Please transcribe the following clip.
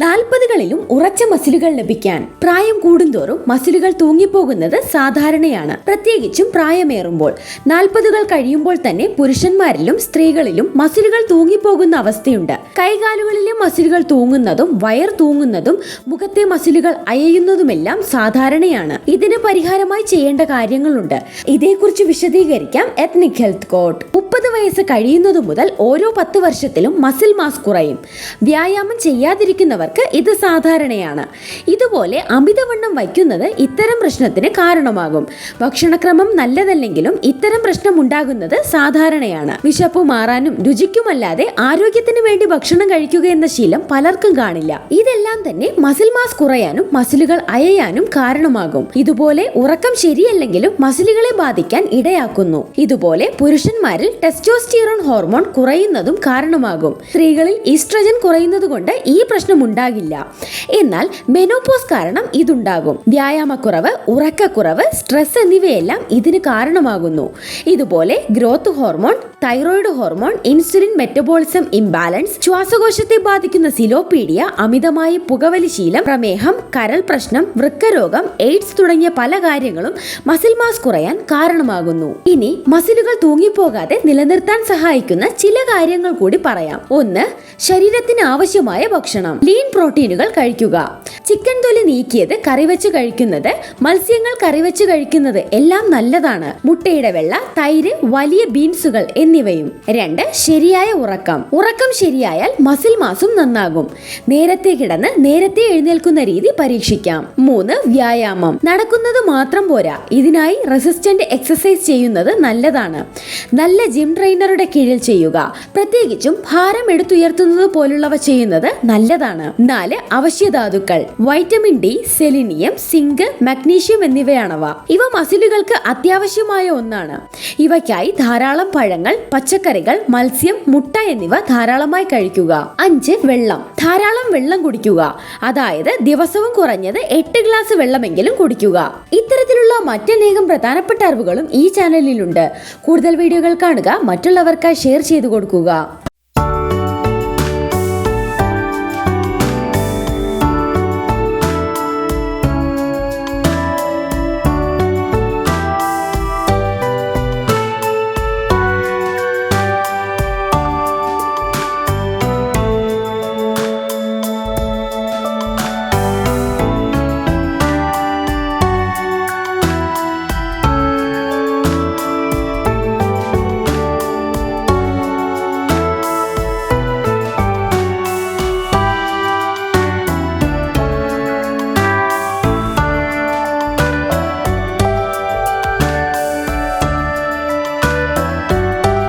നാൽപ്പതുകളിലും ഉറച്ച മസിലുകൾ ലഭിക്കാൻ പ്രായം കൂടുന്തോറും മസിലുകൾ തൂങ്ങിപ്പോകുന്നത് സാധാരണയാണ്. പ്രത്യേകിച്ചും പ്രായമേറുമ്പോൾ. നാൽപ്പതുകൾ കഴിയുമ്പോൾ തന്നെ പുരുഷന്മാരിലും സ്ത്രീകളിലും മസിലുകൾ തൂങ്ങിപ്പോകുന്ന അവസ്ഥയുണ്ട്. കൈകാലുകളിലെ മസിലുകൾ തൂങ്ങുന്നതും വയർ തൂങ്ങുന്നതും മുഖത്തെ മസിലുകൾ അയയുന്നതുമെല്ലാം സാധാരണയാണ്. ഇതിന് പരിഹാരമായി ചെയ്യേണ്ട കാര്യങ്ങളുണ്ട്. ഇതേക്കുറിച്ച് വിശദീകരിക്കാം എത്നിക് ഹെൽത്ത് കോഡ് മുപ്പത് വയസ്സ് കഴിയുന്നതു മുതൽ ഓരോ പത്ത് വർഷത്തിലും മസിൽ മാസ് കുറയും. വ്യായാമം ചെയ്യാതിരിക്കുന്നവർക്ക് ഇത് സാധാരണയാണ്. ഇതുപോലെ അമിതവണ്ണം വയ്ക്കുന്നത് ഇത്തരം പ്രശ്നത്തിന് കാരണമാകും. ഭക്ഷണക്രമം നല്ലതല്ലെങ്കിലും ഇത്തരം പ്രശ്നം ഉണ്ടാകുന്നത് സാധാരണയാണ്. വിശപ്പ് മാറാനും രുചിക്കുമല്ലാതെ ആരോഗ്യത്തിന് വേണ്ടി ഭക്ഷണം കഴിക്കുക എന്ന ശീലം പലർക്കും കാണില്ല. ഇതെല്ലാം തന്നെ മസിൽ മാസ് കുറയാനും മസിലുകൾ അയയാനും കാരണമാകും. ഇതുപോലെ ഉറക്കം ശരിയല്ലെങ്കിലും മസിലുകളെ ബാധിക്കാൻ ഇടയാക്കുന്നു. ഇതുപോലെ പുരുഷന്മാരിൽ ടെസ്റ്റോസ്റ്റിറോൺ ഹോർമോൺ കുറയുന്നതും കാരണമാകും. സ്ത്രീകളിൽ ഈസ്ട്രജൻ കുറയുന്നത് കൊണ്ട് ഈ പ്രശ്നം ഉണ്ടാകില്ല എന്നാൽ മെനോപോസ് കാരണം ഇതുണ്ടാകും. വ്യായാമക്കുറവ് ഉറക്കക്കുറവ് സ്ട്രെസ് എന്നിവയെല്ലാം ഇതിന് കാരണമാകുന്നു. ഇതുപോലെ growth hormone thyroid hormone insulin metabolism imbalance ശ്വാസകോശത്തെ ബാധിക്കുന്ന സിലോപീഡിയ അമിതമായ പുകവലി ശീലം പ്രമേഹം കരൾ പ്രശ്നം വൃക്കരോഗം എയ്ഡ്സ് തുടങ്ങിയ പല കാര്യങ്ങളും മസിൽ മാസ് കുറയാൻ കാരണമാകുന്നു. ഇനി മസിലുകൾ തൂങ്ങിപ്പോകാതെ നിലനിർത്താൻ സഹായിക്കുന്ന ചില കാര്യങ്ങൾ കൂടി പറയാം. ഒന്ന് ശരീരത്തിന് ആവശ്യമായ ഭക്ഷണം. ലീൻ പ്രോട്ടീനുകൾ കഴിക്കുക. ചിക്കൻ തൊലി നീക്കിയത് കറിവെച്ച് കഴിക്കുന്നത് മത്സ്യങ്ങൾ കറിവെച്ച് കഴിക്കുന്നത് എല്ലാം നല്ലതാണ്. മുട്ടയുടെ വെള്ള തൈര് വലിയ ബീൻസുകൾ എന്നിവയും. രണ്ട് ശരിയായ ഉറക്കം. ഉറക്കം ശരിയായാൽ മസിൽ മാസും നന്നാകും. നേരത്തെ കിടന്ന് നേരത്തെ എഴുന്നേൽക്കുന്ന രീതി പരീക്ഷിക്കാം. മൂന്ന് വ്യായാമം. നടക്കുന്നത് മാത്രം പോരാ. ഇതിനായി റെസിസ്റ്റന്റ് എക്സസൈസ് ചെയ്യുന്നത് നല്ലതാണ്. നല്ല ജിം ട്രെയിനറുടെ കീഴിൽ ചെയ്യുക. പ്രത്യേകിച്ചും ഭാരം എടുത്തുയർത്തുന്നത് പോലുള്ളവ ചെയ്യുന്നത് നല്ലതാണ്. നാല് അവശ്യധാതുക്കൾ. Vitamin D selenium zinc magnesium എന്നിവയാണവ. ഇവ മസിലുകൾക്ക് അത്യാവശ്യമായ ഒന്നാണ്. ഇവയ്ക്കായി ധാരാളം പഴങ്ങൾ പച്ചക്കറികൾ മത്സ്യം മുട്ട എന്നിവ ധാരാളമായി കഴിക്കുക. അഞ്ച് വെള്ളം. ധാരാളം വെള്ളം കുടിക്കുക. അതായത് ദിവസവും കുറഞ്ഞത് എട്ട് ഗ്ലാസ് വെള്ളമെങ്കിലും കുടിക്കുക. ഇത്തരത്തിലുള്ള മറ്റനേകം പ്രധാനപ്പെട്ട അറിവുകളും ഈ ചാനലിലുണ്ട്. കൂടുതൽ വീഡിയോകൾ കാണുക മറ്റുള്ളവർക്കായി ഷെയർ ചെയ്തു കൊടുക്കുക.